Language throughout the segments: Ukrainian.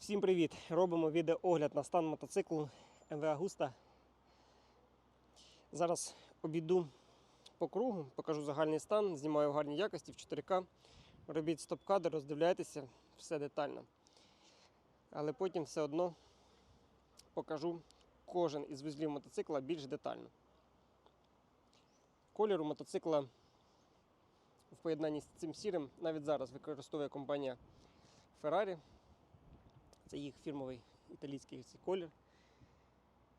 Всім привіт! Робимо відеоогляд на стан мотоциклу МВ Агуста. Зараз обійду по кругу, покажу загальний стан, знімаю в гарній якості в 4К. Робіть стоп-кадр, роздивляйтеся, все детально. Але потім все одно покажу кожен із вузлів мотоцикла більш детально. Колір у мотоцикла в поєднанні з цим сірим навіть зараз використовує компанія Ferrari. Це їх фірмовий італійський колір.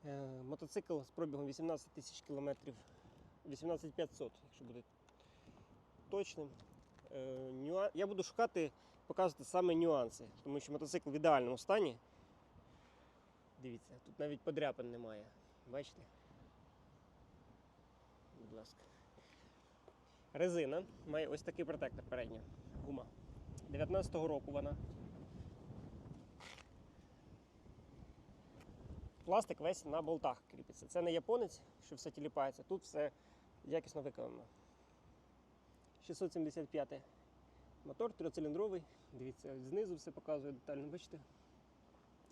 Е, мотоцикл з пробігом 18 тисяч кілометрів, 18500, якщо буде точним. Е, Я буду шукати, показувати саме нюанси, тому що мотоцикл в ідеальному стані. Дивіться, тут навіть подряпин немає. Бачите? Будь ласка. Резина має ось такий протектор передня гума. 19-го року вона. Пластик весь на болтах кріпиться. Це не японець, що все тіліпається. Тут все якісно виконано. 675 мотор трьоциліндровий. Дивіться, знизу все показує детально, бачите?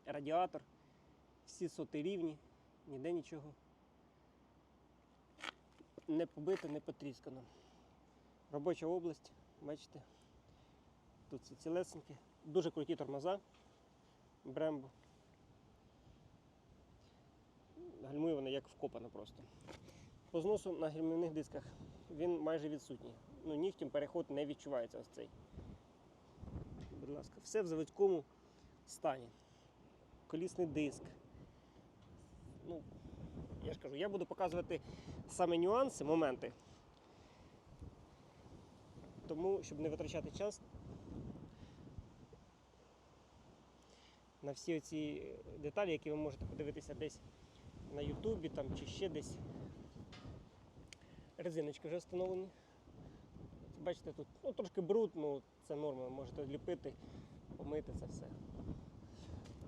Радіатор, всі соти рівні, ніде нічого. Не побито, не потріскано. Робоча область, бачите? Тут все цілесеньке. Дуже круті тормоза. Брембо. Гальмує вони як вкопано просто. По зносу на гальмівних дисках він майже відсутній. Ну, нігтем переход не відчувається ось цей. Будь ласка, все в заводському стані. Колісний диск. Ну, я ж кажу, я буду показувати саме нюанси, моменти. Тому, щоб не витрачати час на всі ці деталі, які ви можете подивитися десь на Ютубі там, чи ще десь. Резиночки вже встановлені. Бачите, тут ну, трошки бруд, ну це норма, можете ліпити, помити це все.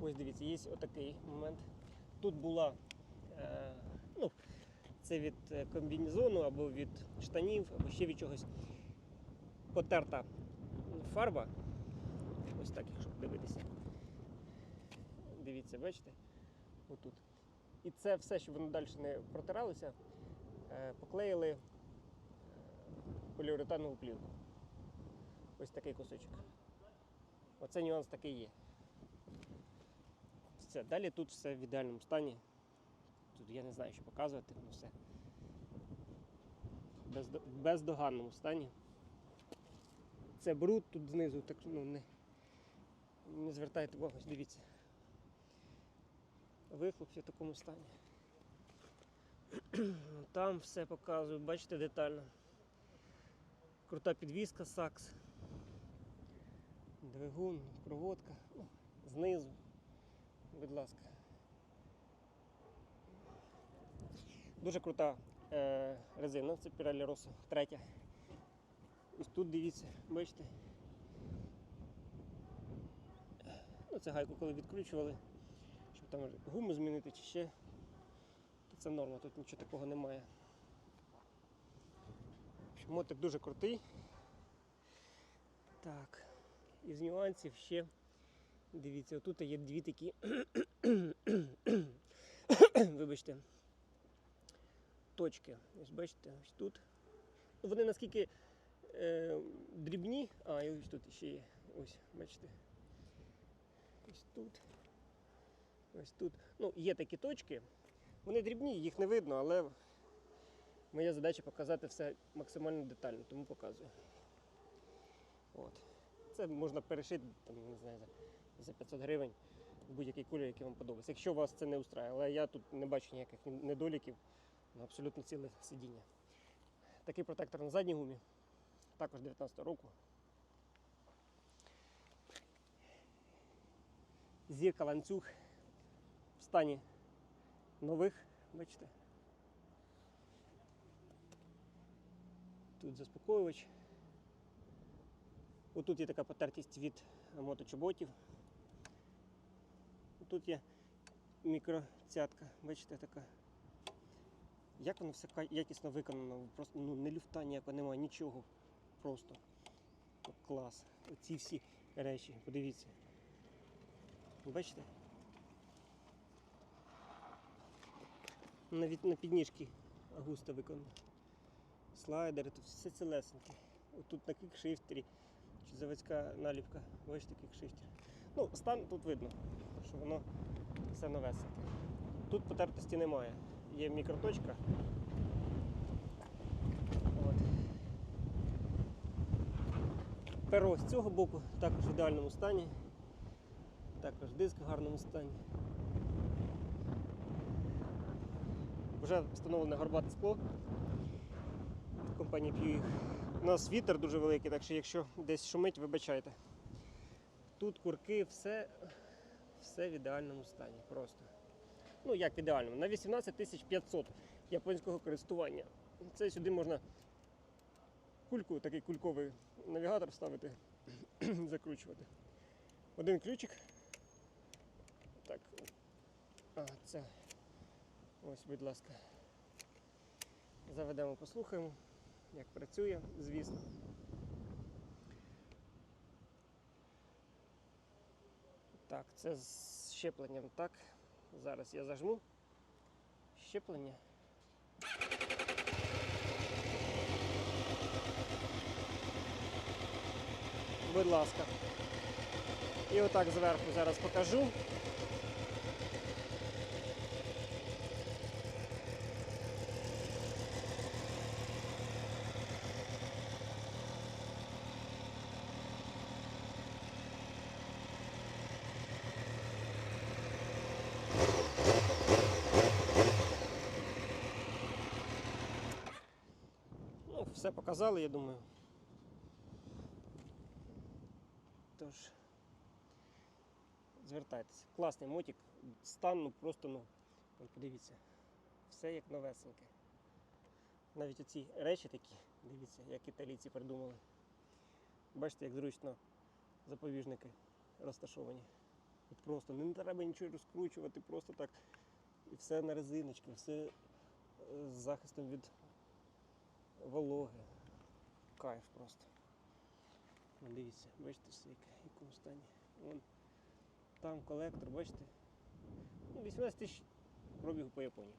Ось дивіться, є отакий момент. Тут була, е, ну, це від е, комбінезону або від штанів, або ще від чогось потерта фарба. Ось так, якщо подивитися. Дивіться, бачите? Отут. І це все, щоб воно далі не протиралося, е, поклеїли е, поліуретанову плівку. Ось такий кусочок. Оце нюанс такий є. Все, далі тут все в ідеальному стані. Тут я не знаю, що показувати, ну все. В бездоганному стані. Це бруд тут знизу, так ну не, не звертайте увагу, дивіться. Вихлоп в такому стані. Там все показую, бачите детально. Крута підвіска, сакс. Двигун, проводка. Ну, знизу. Будь ласка. Дуже крута е, резина, це Pirelli Rosso третя. Ось тут дивіться, бачите. Ну, це гайку коли відкручували, там гуму змінити чи ще. То це норма, тут нічого такого немає. Мотик дуже крутий. Так, із нюансів ще. Дивіться, отут є дві такі. Вибачте. Точки. Ось бачите, ось тут. Ну, Вони наскільки е, дрібні, а і ось тут ще є. Ось, бачите. Ось тут. Ось тут. Ну, є такі точки. Вони дрібні, їх не видно, але моя задача показати все максимально детально, тому показую. От. Це можна перешити там, не знаю, за, за 500 гривень в будь-який колір, який вам подобається. Якщо вас це не устраює, але я тут не бачу ніяких недоліків, ну, абсолютно ціле сидіння. Такий протектор на задній гумі, також 19 року. Зірка ланцюг стані нових, бачите. Тут заспокоювач. Отут є така потертість від моточоботів. Тут є мікроцятка, бачите, така. Як воно все якісно виконано, просто ну, не люфта ніякого немає, нічого. Просто клас. Оці всі речі, подивіться. Бачите? Навіть на підніжки густо виконано. Слайдери, тут все цілесеньке. Отут на кікшифтері чи заводська наліпка. Бачите, кікшифтер. Ну, стан тут видно, що воно все новесеньке. Тут потертості немає. Є мікроточка. От. Перо з цього боку також в ідеальному стані. Також диск в гарному стані. Вже встановлене горбате скло компанії Puig. У нас вітер дуже великий, так що якщо десь шумить, вибачайте. Тут курки, все, все в ідеальному стані. Просто. Ну як в ідеальному? На 18 500 японського користування. Це сюди можна кульку, такий кульковий навігатор вставити, закручувати. Один ключик. Так. А, це. Ось, будь ласка. Заведемо, послухаємо, як працює, звісно. Так, це з щепленням. Так. Зараз я зажму. Щеплення. Будь ласка. І отак зверху зараз покажу. Ну, все показали, я думаю. Тож, звертайтеся. Класний мотик, стан, ну просто, ну, подивіться, все як новесеньке. Навіть оці речі такі, дивіться, як італійці придумали. Бачите, як зручно запобіжники розташовані. От просто не треба нічого розкручувати, просто так. І все на резиночки, все е, з захистом від вологи. Кайф просто. Ну, Дивіться, бачите, в якому стані. Вон, там колектор, бачите? Ну, 18 тисяч пробігу по Японії.